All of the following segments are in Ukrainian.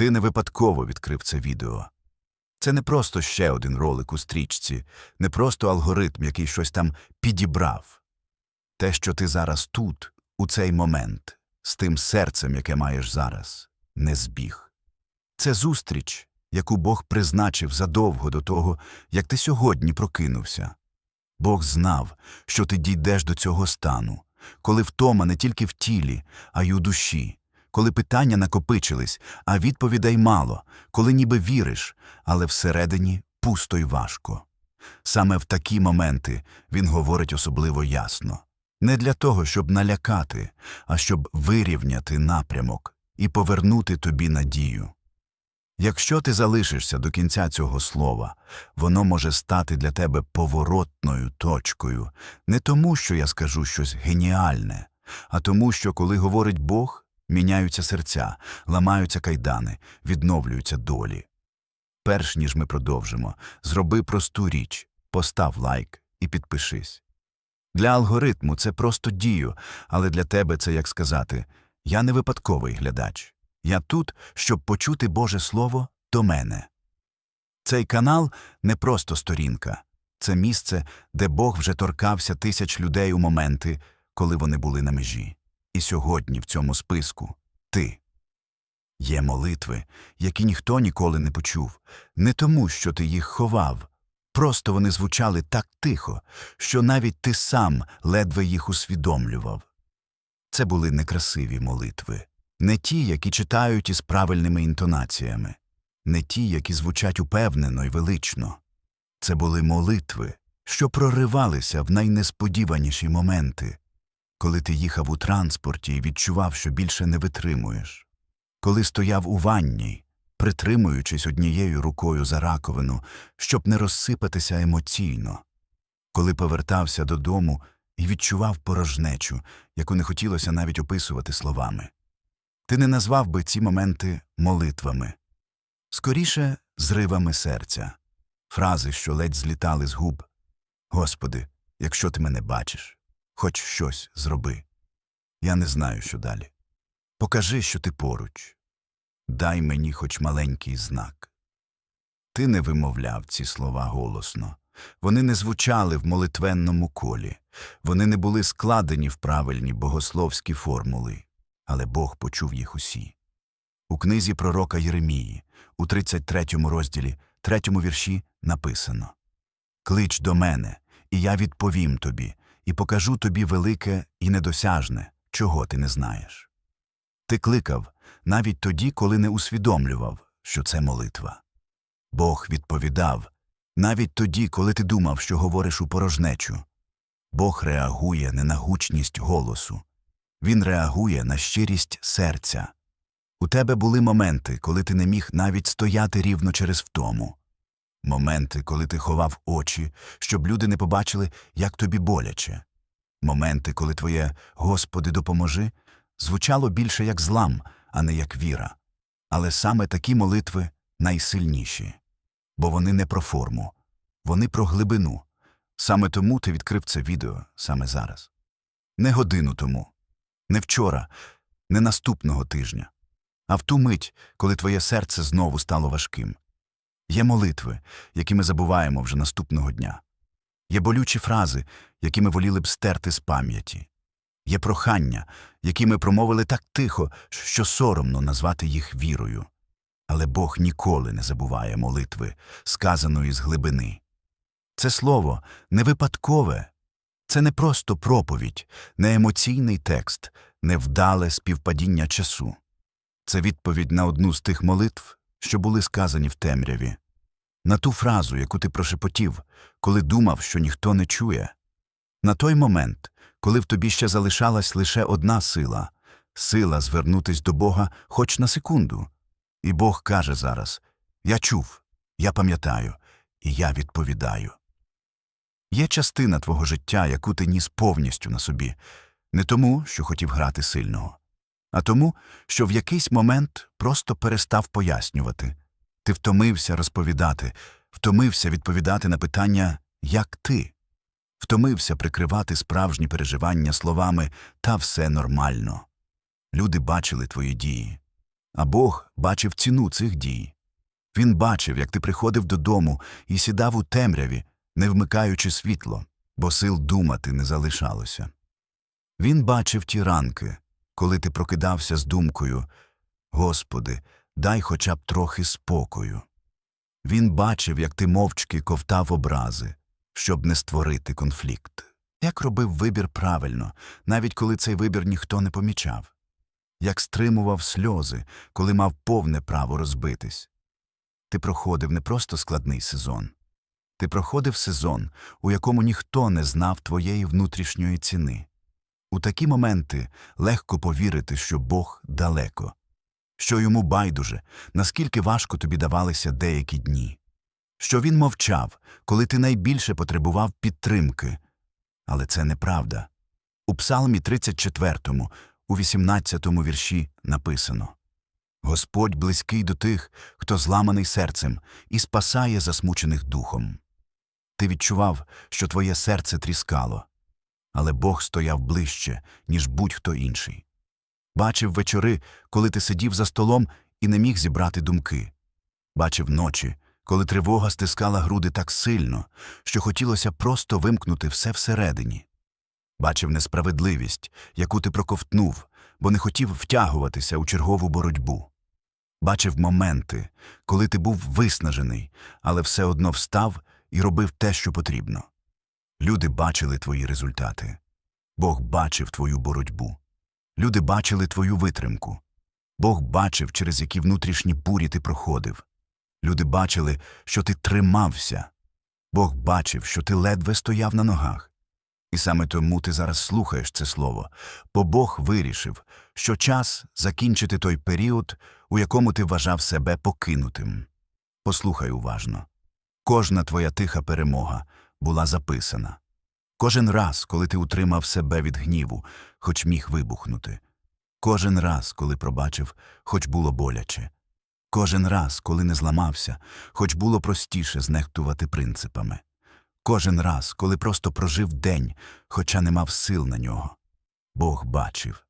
Ти не випадково відкрив це відео. Це не просто ще один ролик у стрічці, не просто алгоритм, який щось там підібрав. Те, що ти зараз тут, у цей момент, з тим серцем, яке маєш зараз, не збіг. Це зустріч, яку Бог призначив задовго до того, як ти сьогодні прокинувся. Бог знав, що ти дійдеш до цього стану, коли втома не тільки в тілі, а й у душі, коли питання накопичились, а відповідей мало, коли ніби віриш, але всередині пусто й важко. Саме в такі моменти він говорить особливо ясно. Не для того, щоб налякати, а щоб вирівняти напрямок і повернути тобі надію. Якщо ти залишишся до кінця цього слова, воно може стати для тебе поворотною точкою, не тому, що я скажу щось геніальне, а тому, що коли говорить Бог, міняються серця, ламаються кайдани, відновлюються долі. Перш ніж ми продовжимо, зроби просту річ, постав лайк і підпишись. Для алгоритму це просто дію, але для тебе це як сказати я не випадковий глядач. Я тут, щоб почути Боже Слово до мене. Цей канал не просто сторінка, це місце, де Бог вже торкався тисяч людей у моменти, коли вони були на межі. І сьогодні в цьому списку ти. Є молитви, які ніхто ніколи не почув, не тому, що ти їх ховав. Просто вони звучали так тихо, що навіть ти сам ледве їх усвідомлював. Це були некрасиві молитви, не ті, які читають із правильними інтонаціями, не ті, які звучать упевнено й велично. Це були молитви, що проривалися в найнесподіваніші моменти, коли ти їхав у транспорті і відчував, що більше не витримуєш, коли стояв у ванні, притримуючись однією рукою за раковину, щоб не розсипатися емоційно, коли повертався додому і відчував порожнечу, яку не хотілося навіть описувати словами. Ти не назвав би ці моменти молитвами, скоріше зривами серця, фрази, що ледь злітали з губ. Господи, якщо ти мене бачиш, хоч щось зроби. Я не знаю, що далі. Покажи, що ти поруч. Дай мені хоч маленький знак. Ти не вимовляв ці слова голосно. Вони не звучали в молитвенному колі, вони не були складені в правильні богословські формули, але Бог почув їх усі. У книзі пророка Єремії, у 33 розділі, 3 вірші написано Клич до мене, і я відповім тобі, і покажу тобі велике і недосяжне, чого ти не знаєш. Ти кликав навіть тоді, коли не усвідомлював, що це молитва. Бог відповідав навіть тоді, коли ти думав, що говориш у порожнечу. Бог реагує не на гучність голосу, Він реагує на щирість серця. У тебе були моменти, коли ти не міг навіть стояти рівно через втому. Моменти, коли ти ховав очі, щоб люди не побачили, як тобі боляче. Моменти, коли твоє Господи, допоможи, звучало більше як злам, а не як віра. Але саме такі молитви найсильніші, бо вони не про форму, вони про глибину. Саме тому ти відкрив це відео саме зараз. Не годину тому, не вчора, не наступного тижня, а в ту мить, коли твоє серце знову стало важким. Є молитви, які ми забуваємо вже наступного дня. Є болючі фрази, які ми воліли б стерти з пам'яті. Є прохання, які ми промовили так тихо, що соромно назвати їх вірою. Але Бог ніколи не забуває молитви, сказаної з глибини. Це слово не випадкове, це не просто проповідь, не емоційний текст, не вдале співпадіння часу. Це відповідь на одну з тих молитв, що були сказані в темряві, на ту фразу, яку ти прошепотів, коли думав, що ніхто не чує, на той момент, коли в тобі ще залишалась лише одна сила сила звернутись до Бога хоч на секунду. І Бог каже зараз Я чув, я пам'ятаю, і я відповідаю. Є частина твого життя, яку ти ніс повністю на собі, не тому, що хотів грати сильного, а тому, що в якийсь момент просто перестав пояснювати. Ти втомився розповідати, втомився відповідати на питання як ти, втомився прикривати справжні переживання словами та все нормально. Люди бачили твої дії. А Бог бачив ціну цих дій. Він бачив, як ти приходив додому і сідав у темряві, не вмикаючи світло, бо сил думати не залишалося. Він бачив ті ранки, коли ти прокидався з думкою Господи, дай хоча б трохи спокою. Він бачив, як ти мовчки ковтав образи, щоб не створити конфлікт. Як робив вибір правильно, навіть коли цей вибір ніхто не помічав, як стримував сльози, коли мав повне право розбитись. Ти проходив не просто складний сезон. Ти проходив сезон, у якому ніхто не знав твоєї внутрішньої ціни. У такі моменти легко повірити, що Бог далеко, що йому байдуже, наскільки важко тобі давалися деякі дні, що він мовчав, коли ти найбільше потребував підтримки. Але це неправда. У Псалмі 34, у 18 вірші написано Господь близький до тих, хто зламаний серцем, і спасає засмучених духом. Ти відчував, що твоє серце тріскало, але Бог стояв ближче, ніж будь-хто інший. Бачив вечори, коли ти сидів за столом і не міг зібрати думки. Бачив ночі, коли тривога стискала груди так сильно, що хотілося просто вимкнути все всередині. Бачив несправедливість, яку ти проковтнув, бо не хотів втягуватися у чергову боротьбу. Бачив моменти, коли ти був виснажений, але все одно встав і робив те, що потрібно. Люди бачили твої результати. Бог бачив твою боротьбу. Люди бачили твою витримку. Бог бачив, через які внутрішні бурі ти проходив. Люди бачили, що ти тримався. Бог бачив, що ти ледве стояв на ногах. І саме тому ти зараз слухаєш це слово, бо Бог вирішив, що час закінчити той період, у якому ти вважав себе покинутим. Послухай уважно. Кожна твоя тиха перемога була записана. Кожен раз, коли ти утримав себе від гніву, хоч міг вибухнути. Кожен раз, коли пробачив, хоч було боляче. Кожен раз, коли не зламався, хоч було простіше знехтувати принципами. Кожен раз, коли просто прожив день, хоча не мав сил на нього. Бог бачив.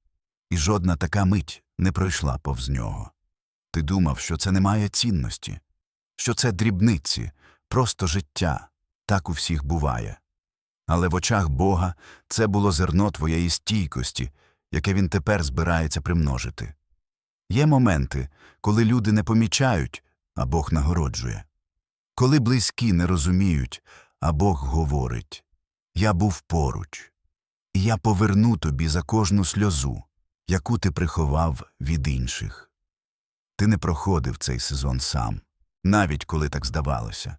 І жодна така мить не пройшла повз нього. Ти думав, що це не має цінності, що це дрібниці, просто життя, так у всіх буває. Але в очах Бога це було зерно твоєї стійкості, яке він тепер збирається примножити. Є моменти, коли люди не помічають, а Бог нагороджує. Коли близькі не розуміють, а Бог говорить Я був поруч, і я поверну тобі за кожну сльозу, яку ти приховав від інших. Ти не проходив цей сезон сам, навіть коли так здавалося.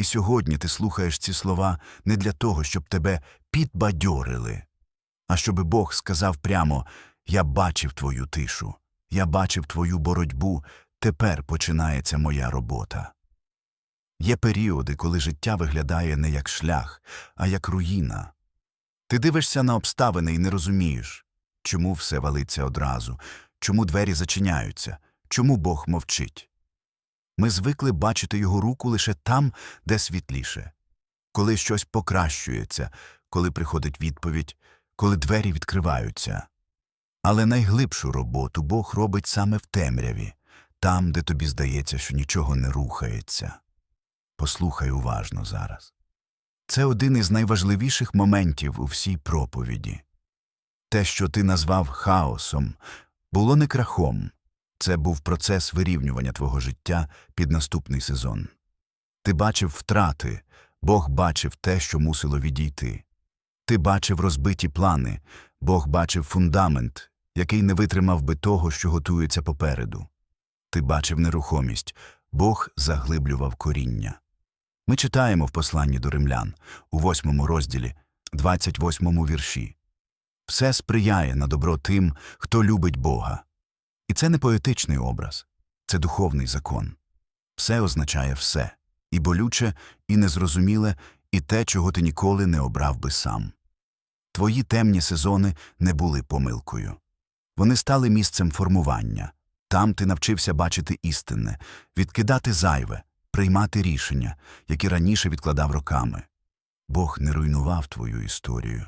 І сьогодні ти слухаєш ці слова не для того, щоб тебе підбадьорили, а щоби Бог сказав прямо Я бачив твою тишу, я бачив твою боротьбу, тепер починається моя робота. Є періоди, коли життя виглядає не як шлях, а як руїна. Ти дивишся на обставини і не розумієш, чому все валиться одразу, чому двері зачиняються, чому Бог мовчить. Ми звикли бачити його руку лише там, де світліше, коли щось покращується, коли приходить відповідь, коли двері відкриваються. Але найглибшу роботу Бог робить саме в темряві, там, де тобі здається, що нічого не рухається. Послухай уважно зараз. Це один із найважливіших моментів у всій проповіді. Те, що ти назвав хаосом, було не крахом, це був процес вирівнювання твого життя під наступний сезон. Ти бачив втрати, Бог бачив те, що мусило відійти. Ти бачив розбиті плани, Бог бачив фундамент, який не витримав би того, що готується попереду. Ти бачив нерухомість, Бог заглиблював коріння. Ми читаємо в посланні до римлян у восьмому розділі, 28 вірші. Все сприяє на добро тим, хто любить Бога. І це не поетичний образ, це духовний закон. Все означає все і болюче, і незрозуміле, і те, чого ти ніколи не обрав би сам. Твої темні сезони не були помилкою. Вони стали місцем формування. Там ти навчився бачити істинне, відкидати зайве, приймати рішення, які раніше відкладав роками. Бог не руйнував твою історію.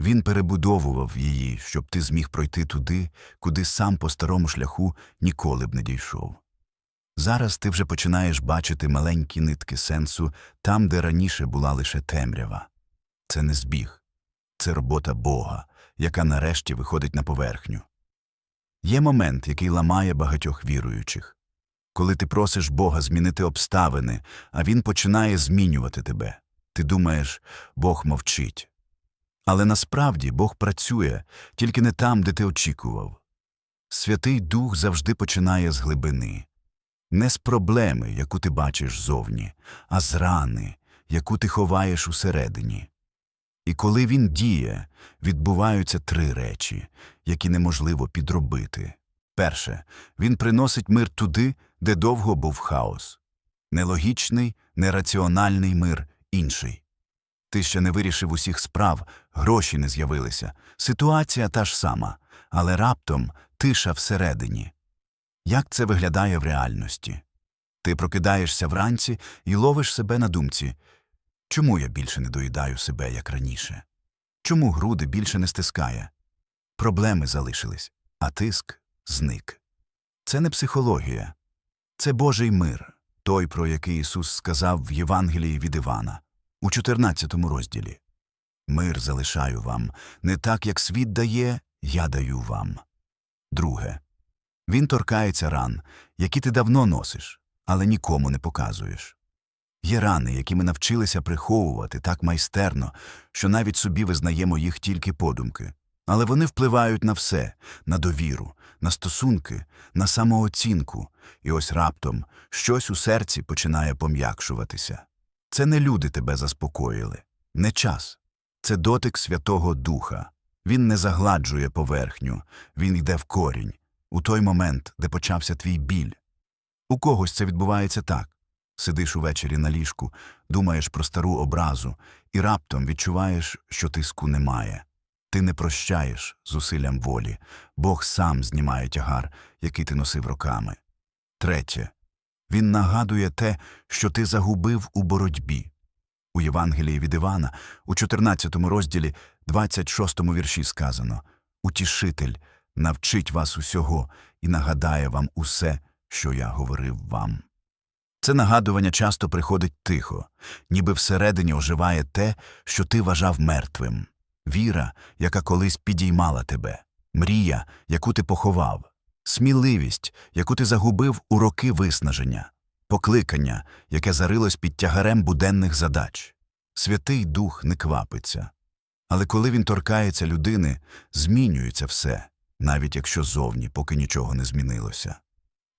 Він перебудовував її, щоб ти зміг пройти туди, куди сам по старому шляху ніколи б не дійшов. Зараз ти вже починаєш бачити маленькі нитки сенсу там, де раніше була лише темрява. Це не збіг, це робота Бога, яка нарешті виходить на поверхню. Є момент, який ламає багатьох віруючих. Коли ти просиш Бога змінити обставини, а Він починає змінювати тебе. Ти думаєш, Бог мовчить. Але насправді Бог працює тільки не там, де ти очікував. Святий Дух завжди починає з глибини. Не з проблеми, яку ти бачиш зовні, а з рани, яку ти ховаєш усередині. І коли він діє, відбуваються три речі, які неможливо підробити. Перше, він приносить мир туди, де довго був хаос. Нелогічний, нераціональний мир інший. Ти ще не вирішив усіх справ, гроші не з'явилися, ситуація та ж сама, але раптом тиша всередині. Як це виглядає в реальності? Ти прокидаєшся вранці і ловиш себе на думці чому я більше не доїдаю себе, як раніше? Чому груди більше не стискає? Проблеми залишились, а тиск зник. Це не психологія, це Божий мир, той, про який Ісус сказав в Євангелії від Івана, у 14 розділі. Мир залишаю вам, не так, як світ дає, я даю вам. Друге. Він торкається ран, які ти давно носиш, але нікому не показуєш. Є рани, які ми навчилися приховувати так майстерно, що навіть собі визнаємо їх тільки подумки. Але вони впливають на все на довіру, на стосунки, на самооцінку, і ось раптом щось у серці починає пом'якшуватися. Це не люди тебе заспокоїли, не час. Це дотик Святого Духа. Він не загладжує поверхню, він йде в корінь, у той момент, де почався твій біль. У когось це відбувається так. Сидиш увечері на ліжку, думаєш про стару образу, і раптом відчуваєш, що тиску немає. Ти не прощаєш зусиллям волі, Бог сам знімає тягар, який ти носив роками. Третє. Він нагадує те, що ти загубив у боротьбі. У Євангелії від Івана, у 14 розділі, 26 вірші сказано Утішитель навчить вас усього і нагадає вам усе, що я говорив вам. Це нагадування часто приходить тихо, ніби всередині оживає те, що ти вважав мертвим. Віра, яка колись підіймала тебе, мрія, яку ти поховав, сміливість, яку ти загубив у роки виснаження, покликання, яке зарилось під тягарем буденних задач. Святий Дух не квапиться. Але коли він торкається людини, змінюється все, навіть якщо зовні поки нічого не змінилося.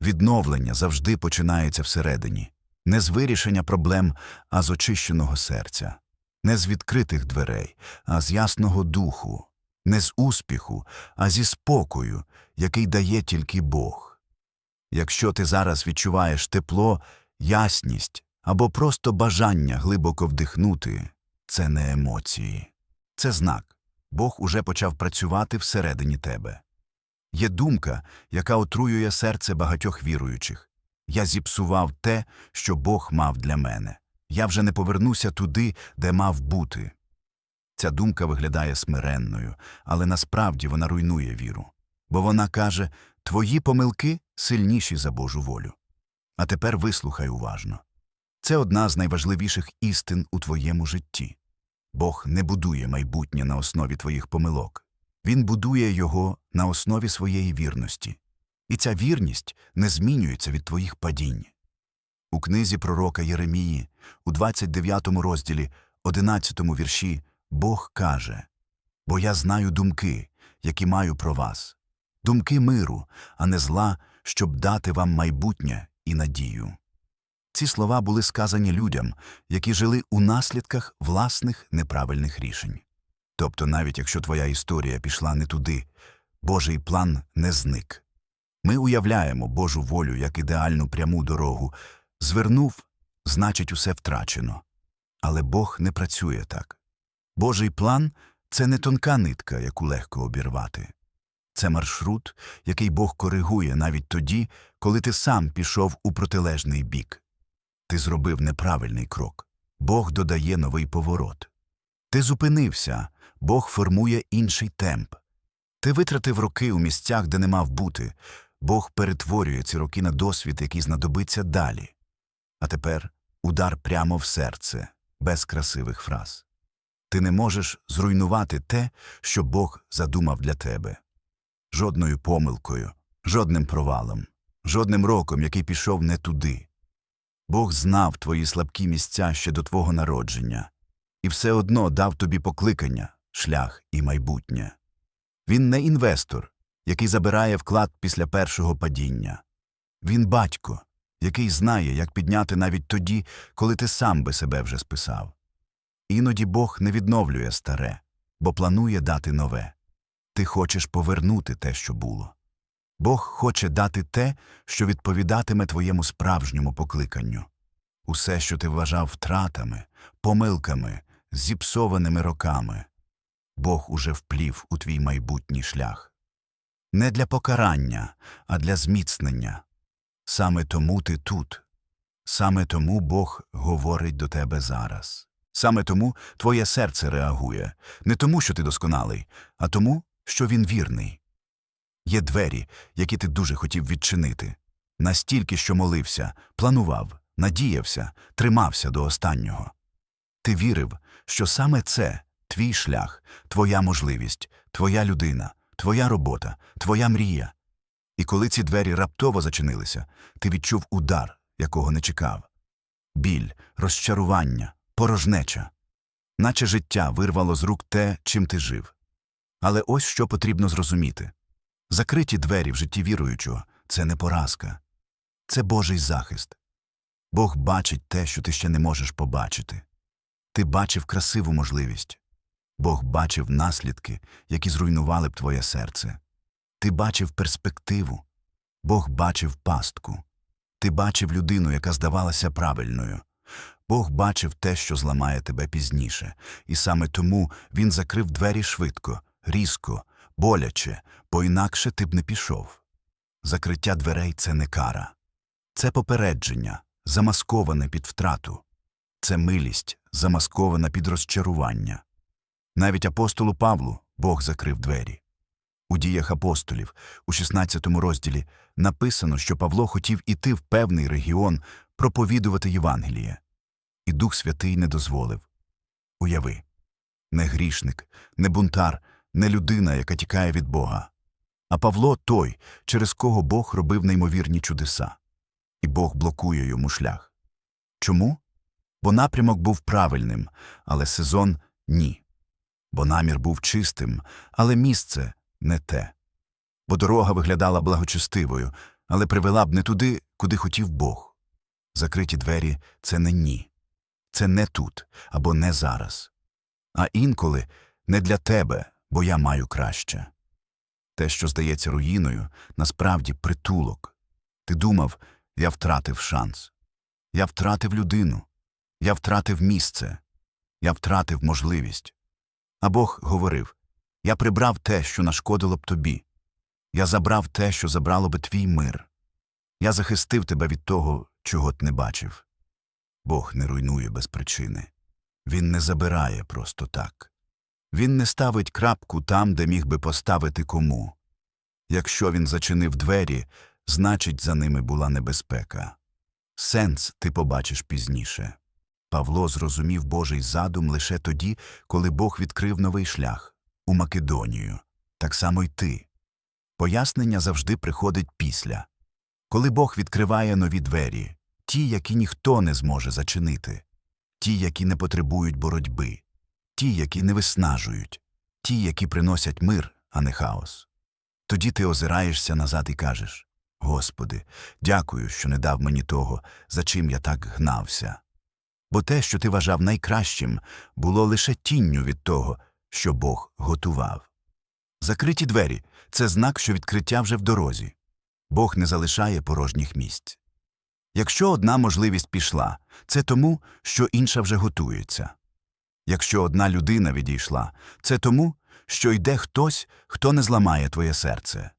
Відновлення завжди починається всередині, не з вирішення проблем, а з очищеного серця, не з відкритих дверей, а з ясного духу, не з успіху, а зі спокою, який дає тільки Бог. Якщо ти зараз відчуваєш тепло, ясність або просто бажання глибоко вдихнути, це не емоції, це знак. Бог уже почав працювати всередині тебе. Є думка, яка отруює серце багатьох віруючих. Я зіпсував те, що Бог мав для мене. Я вже не повернуся туди, де мав бути. Ця думка виглядає смиренною, але насправді вона руйнує віру. Бо вона каже Твої помилки сильніші за Божу волю. А тепер вислухай уважно. Це одна з найважливіших істин у твоєму житті. Бог не будує майбутнє на основі твоїх помилок. Він будує його на основі своєї вірності, і ця вірність не змінюється від твоїх падінь. У книзі пророка Єремії, у 29 розділі, 11 вірші, Бог каже Бо я знаю думки, які маю про вас, думки миру, а не зла, щоб дати вам майбутнє і надію. Ці слова були сказані людям, які жили у наслідках власних неправильних рішень. Тобто, навіть якщо твоя історія пішла не туди, Божий план не зник. Ми уявляємо Божу волю як ідеальну пряму дорогу. Звернув, значить, усе втрачено. Але Бог не працює так. Божий план це не тонка нитка, яку легко обірвати. Це маршрут, який Бог коригує навіть тоді, коли ти сам пішов у протилежний бік. Ти зробив неправильний крок. Бог додає новий поворот. Ти зупинився, Бог формує інший темп. Ти витратив роки у місцях, де не мав бути. Бог перетворює ці роки на досвід, який знадобиться далі. А тепер удар прямо в серце, без красивих фраз. Ти не можеш зруйнувати те, що Бог задумав для тебе. Жодною помилкою, жодним провалом, жодним роком, який пішов не туди. Бог знав твої слабкі місця ще до твого народження, і все одно дав тобі покликання, шлях і майбутнє. Він не інвестор, який забирає вклад після першого падіння. Він батько, який знає, як підняти навіть тоді, коли ти сам би себе вже списав. Іноді Бог не відновлює старе, бо планує дати нове. Ти хочеш повернути те, що було. Бог хоче дати те, що відповідатиме твоєму справжньому покликанню. Усе, що ти вважав втратами, помилками, зіпсованими роками. Бог уже вплів у твій майбутній шлях. Не для покарання, а для зміцнення. Саме тому ти тут. Саме тому Бог говорить до тебе зараз. Саме тому твоє серце реагує, не тому, що ти досконалий, а тому, що він вірний. Є двері, які ти дуже хотів відчинити, настільки, що молився, планував, надіявся, тримався до останнього. Ти вірив, що саме це твій шлях, твоя можливість, твоя людина, твоя робота, твоя мрія. І коли ці двері раптово зачинилися, ти відчув удар, якого не чекав. Біль, розчарування, порожнеча. Наче життя вирвало з рук те, чим ти жив. Але ось що потрібно зрозуміти. Закриті двері в житті віруючого – це не поразка. Це Божий захист. Бог бачить те, що ти ще не можеш побачити. Ти бачив красиву можливість. Бог бачив наслідки, які зруйнували б твоє серце. Ти бачив перспективу. Бог бачив пастку. Ти бачив людину, яка здавалася правильною. Бог бачив те, що зламає тебе пізніше, і саме тому він закрив двері швидко, різко, боляче, бо інакше ти б не пішов. Закриття дверей це не кара. Це попередження, замасковане під втрату. Це милість, замаскована під розчарування. Навіть апостолу Павлу Бог закрив двері. У діях апостолів, у 16 розділі, написано, що Павло хотів іти в певний регіон проповідувати Євангеліє. І Дух Святий не дозволив. Уяви не грішник, не бунтар, не людина, яка тікає від Бога. А Павло той, через кого Бог робив неймовірні чудеса. І Бог блокує йому шлях. Чому? Бо напрямок був правильним, але сезон ні. Бо намір був чистим, але місце не те. Бо дорога виглядала благочестивою, але привела б не туди, куди хотів Бог. Закриті двері це не ні. Це не тут або не зараз. А інколи не для тебе, бо я маю краще. Те, що здається руїною, насправді притулок. Ти думав, я втратив шанс. Я втратив людину. Я втратив місце. Я втратив можливість. А Бог говорив Я прибрав те, що нашкодило б тобі. Я забрав те, що забрало би твій мир. Я захистив тебе від того, чого ти не бачив. Бог не руйнує без причини. Він не забирає просто так. Він не ставить крапку там, де міг би поставити кому. Якщо він зачинив двері, значить, за ними була небезпека. Сенс ти побачиш пізніше. Павло зрозумів Божий задум лише тоді, коли Бог відкрив новий шлях у Македонію. Так само й ти. Пояснення завжди приходить після. Коли Бог відкриває нові двері, ті, які ніхто не зможе зачинити, ті, які не потребують боротьби, ті, які не виснажують, ті, які приносять мир, а не хаос. Тоді ти озираєшся назад і кажеш Господи, дякую, що не дав мені того, за чим я так гнався. Бо те, що ти вважав найкращим, було лише тінню від того, що Бог готував. Закриті двері це знак, що відкриття вже в дорозі. Бог не залишає порожніх місць. Якщо одна можливість пішла, це тому, що інша вже готується. Якщо одна людина відійшла, це тому, що йде хтось, хто не зламає твоє серце.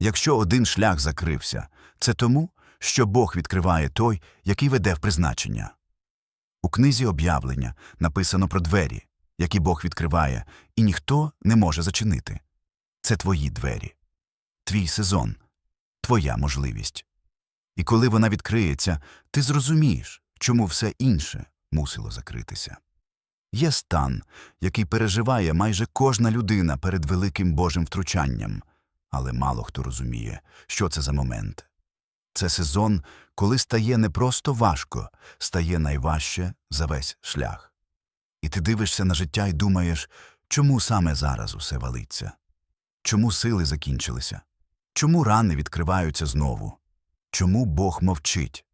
Якщо один шлях закрився, це тому, що Бог відкриває той, який веде в призначення. У книзі об'явлення написано про двері, які Бог відкриває, і ніхто не може зачинити. Це твої двері, твій сезон, твоя можливість. І коли вона відкриється, ти зрозумієш, чому все інше мусило закритися. Є стан, який переживає майже кожна людина перед великим Божим втручанням, але мало хто розуміє, що це за момент. Це сезон, коли стає не просто важко, стає найважче за весь шлях. І ти дивишся на життя і думаєш, чому саме зараз усе валиться? Чому сили закінчилися? Чому рани відкриваються знову? Чому Бог мовчить?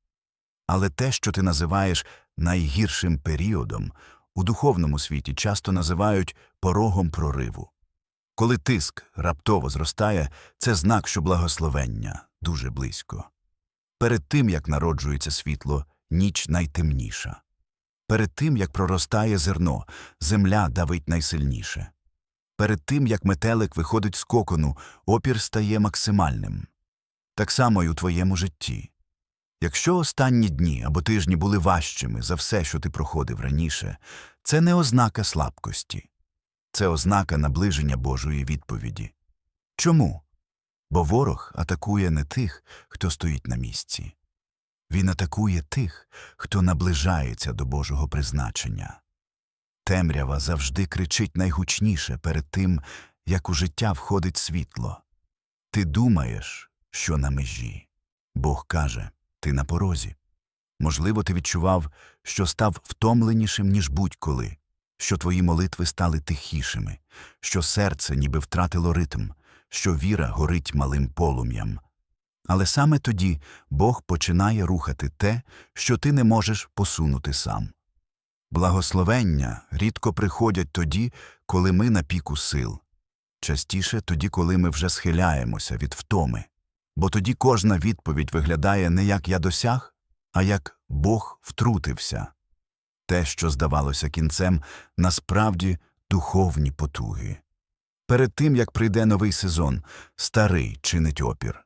Але те, що ти називаєш найгіршим періодом, у духовному світі часто називають порогом прориву. Коли тиск раптово зростає, це знак, що благословення дуже близько. Перед тим, як народжується світло, ніч найтемніша. Перед тим, як проростає зерно, земля давить найсильніше. Перед тим, як метелик виходить з кокону, опір стає максимальним. Так само й у твоєму житті. Якщо останні дні або тижні були важчими за все, що ти проходив раніше, це не ознака слабкості, це ознака наближення Божої відповіді. Чому? Бо ворог атакує не тих, хто стоїть на місці. Він атакує тих, хто наближається до Божого призначення. Темрява завжди кричить найгучніше перед тим, як у життя входить світло. Ти думаєш, що на межі. Бог каже, ти на порозі. Можливо, ти відчував, що став втомленішим, ніж будь-коли, що твої молитви стали тихішими, що серце ніби втратило ритм, що віра горить малим полум'ям. Але саме тоді Бог починає рухати те, що ти не можеш посунути сам. Благословення рідко приходять тоді, коли ми на піку сил, частіше тоді, коли ми вже схиляємося від втоми, бо тоді кожна відповідь виглядає не як я досяг, а як Бог втрутився. Те, що здавалося кінцем, насправді духовні потуги. Перед тим, як прийде новий сезон, старий чинить опір.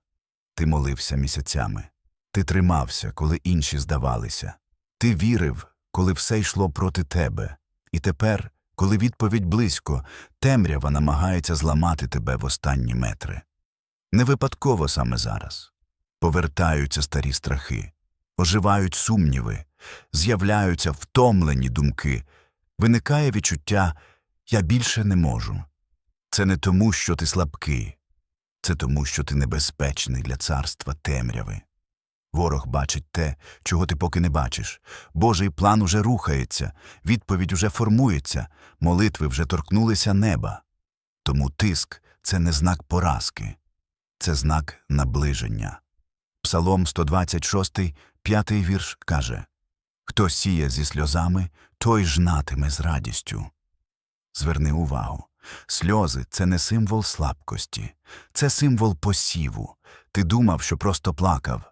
Ти молився місяцями, ти тримався, коли інші здавалися, ти вірив, коли все йшло проти тебе, і тепер, коли відповідь близько, темрява намагається зламати тебе в останні метри. Не випадково саме зараз. Повертаються старі страхи, оживають сумніви, з'являються втомлені думки, виникає відчуття Я більше не можу. Це не тому, що ти слабкий, це тому, що ти небезпечний для царства темряви. Ворог бачить те, чого ти поки не бачиш. Божий план уже рухається, відповідь уже формується, молитви вже торкнулися неба. Тому тиск це не знак поразки, це знак наближення. Псалом 126, п'ятий вірш каже Хто сіє зі сльозами, той жнатиме з радістю. Зверни увагу. Сльози це не символ слабкості, це символ посіву. Ти думав, що просто плакав,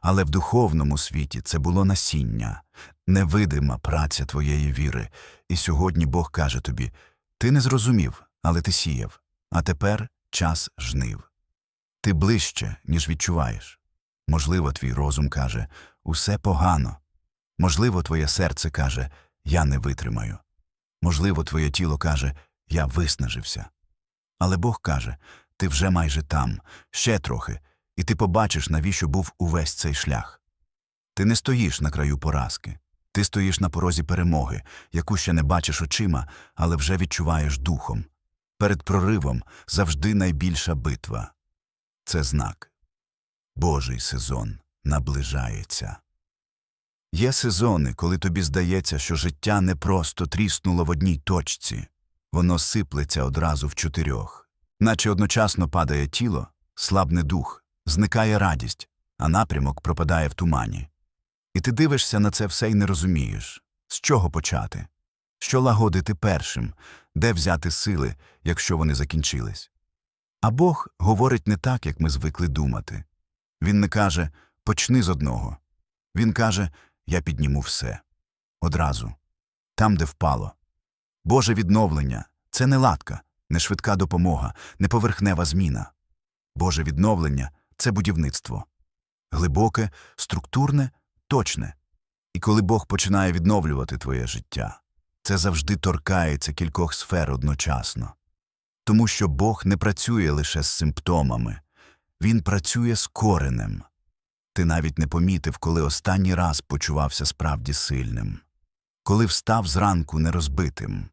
але в духовному світі це було насіння, невидима праця твоєї віри. І сьогодні Бог каже тобі ти не зрозумів, але ти сіяв, а тепер час жнив. Ти ближче, ніж відчуваєш. Можливо, твій розум каже усе погано. Можливо, твоє серце каже Я не витримаю. Можливо, твоє тіло каже Я виснажився. Але Бог каже Ти вже майже там, ще трохи, і ти побачиш, навіщо був увесь цей шлях. Ти не стоїш на краю поразки, ти стоїш на порозі перемоги, яку ще не бачиш очима, але вже відчуваєш духом. Перед проривом завжди найбільша битва. Це знак. Божий сезон наближається. Є сезони, коли тобі здається, що життя не просто тріснуло в одній точці, воно сиплеться одразу в чотирьох, наче одночасно падає тіло, слабне дух, зникає радість, а напрямок пропадає в тумані. І ти дивишся на це все і не розумієш, з чого почати, що лагодити першим, де взяти сили, якщо вони закінчились. А Бог говорить не так, як ми звикли думати. Він не каже почни з одного. Він каже я підніму все. Одразу. Там, де впало. Боже відновлення це не латка, не швидка допомога, не поверхнева зміна. Боже відновлення це будівництво. Глибоке, структурне, точне. І коли Бог починає відновлювати твоє життя, це завжди торкається кількох сфер одночасно. Тому що Бог не працює лише з симптомами, Він працює з коренем. Ти навіть не помітив, коли останній раз почувався справді сильним, коли встав зранку нерозбитим,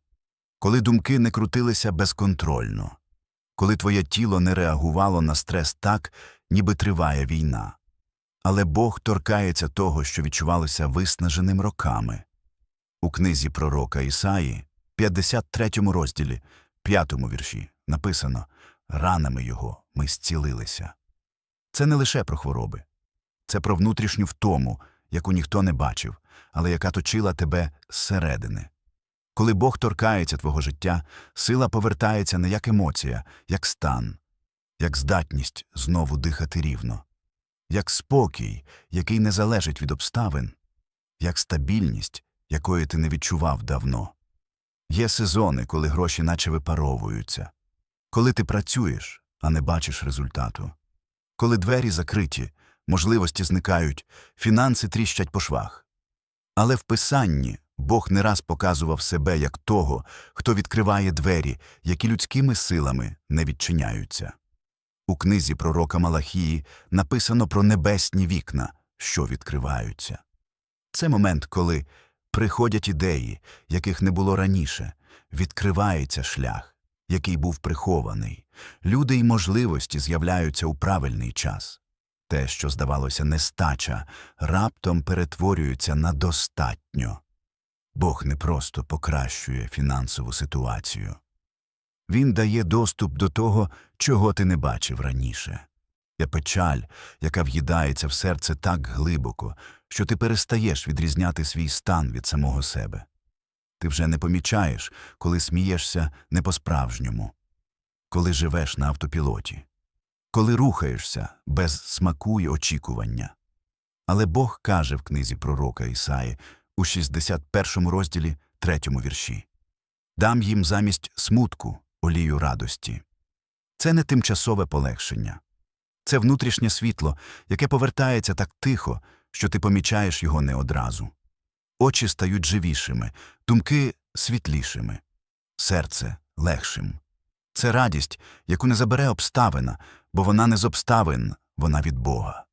коли думки не крутилися безконтрольно, коли твоє тіло не реагувало на стрес так, ніби триває війна. Але Бог торкається того, що відчувалося виснаженим роками. У книзі пророка Ісаї, 53 розділі, 5 вірші, написано «Ранами його ми зцілилися». Це не лише про хвороби. Це про внутрішню втому, яку ніхто не бачив, але яка точила тебе зсередини. Коли Бог торкається твого життя, сила повертається не як емоція, як стан, як здатність знову дихати рівно, як спокій, який не залежить від обставин, як стабільність, якої ти не відчував давно. Є сезони, коли гроші наче випаровуються, коли ти працюєш, а не бачиш результату, коли двері закриті, можливості зникають, фінанси тріщать по швах. Але в Писанні Бог не раз показував себе як того, хто відкриває двері, які людськими силами не відчиняються. У книзі пророка Малахії написано про небесні вікна, що відкриваються. Це момент, коли приходять ідеї, яких не було раніше, відкривається шлях, який був прихований, люди й можливості з'являються у правильний час. Те, що здавалося нестача, раптом перетворюється на достатньо. Бог не просто покращує фінансову ситуацію. Він дає доступ до того, чого ти не бачив раніше. Є печаль, яка в'їдається в серце так глибоко, що ти перестаєш відрізняти свій стан від самого себе. Ти вже не помічаєш, коли смієшся не по-справжньому, коли живеш на автопілоті, коли рухаєшся без смаку й очікування. Але Бог каже в книзі пророка Ісаї у 61 розділі 3 вірші Дам їм замість смутку олію радості. Це не тимчасове полегшення. Це внутрішнє світло, яке повертається так тихо, що ти помічаєш його не одразу. Очі стають живішими, думки світлішими, серце легшим. Це радість, яку не забере обставина, бо вона не з обставин, вона від Бога.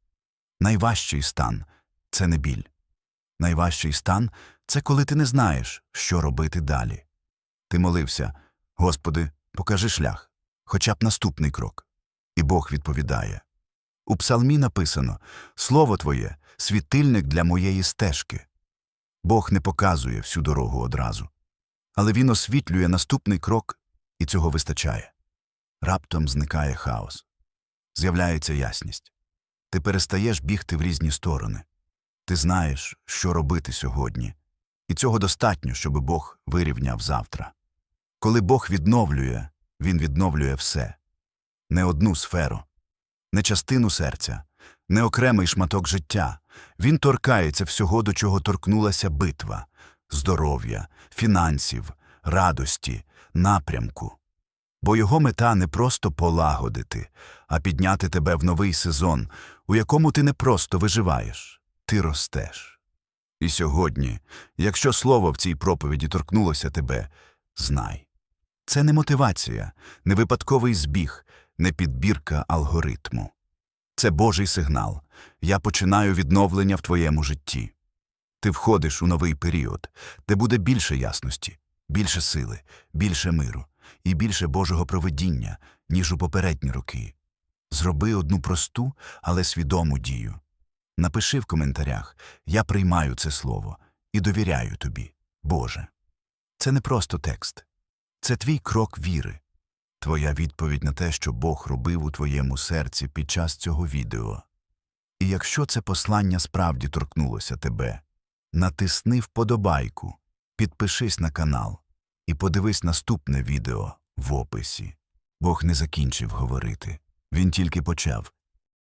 Найважчий стан це не біль. Найважчий стан це коли ти не знаєш, що робити далі. Ти молився Господи, покажи шлях, хоча б наступний крок. І Бог відповідає. У псалмі написано Слово Твоє світильник для моєї стежки. Бог не показує всю дорогу одразу, але Він освітлює наступний крок, і цього вистачає. Раптом зникає хаос. З'являється ясність. Ти перестаєш бігти в різні сторони. Ти знаєш, що робити сьогодні, і цього достатньо, щоб Бог вирівняв завтра. Коли Бог відновлює, Він відновлює все не одну сферу, не частину серця, не окремий шматок життя. Він торкається всього, до чого торкнулася битва здоров'я, фінансів, радості, напрямку. Бо його мета не просто полагодити, а підняти тебе в новий сезон, у якому ти не просто виживаєш, ти ростеш. І сьогодні, якщо слово в цій проповіді торкнулося тебе, знай. Це не мотивація, не випадковий збіг, не підбірка алгоритму. Це Божий сигнал. Я починаю відновлення в твоєму житті. Ти входиш у новий період, де буде більше ясності, більше сили, більше миру і більше Божого проведіння, ніж у попередні роки. Зроби одну просту, але свідому дію. Напиши в коментарях Я приймаю це слово і довіряю тобі, Боже. Це не просто текст, це твій крок віри, твоя відповідь на те, що Бог робив у твоєму серці під час цього відео. І якщо це послання справді торкнулося тебе, натисни вподобайку, підпишись на канал і подивись наступне відео в описі. Бог не закінчив говорити, він тільки почав.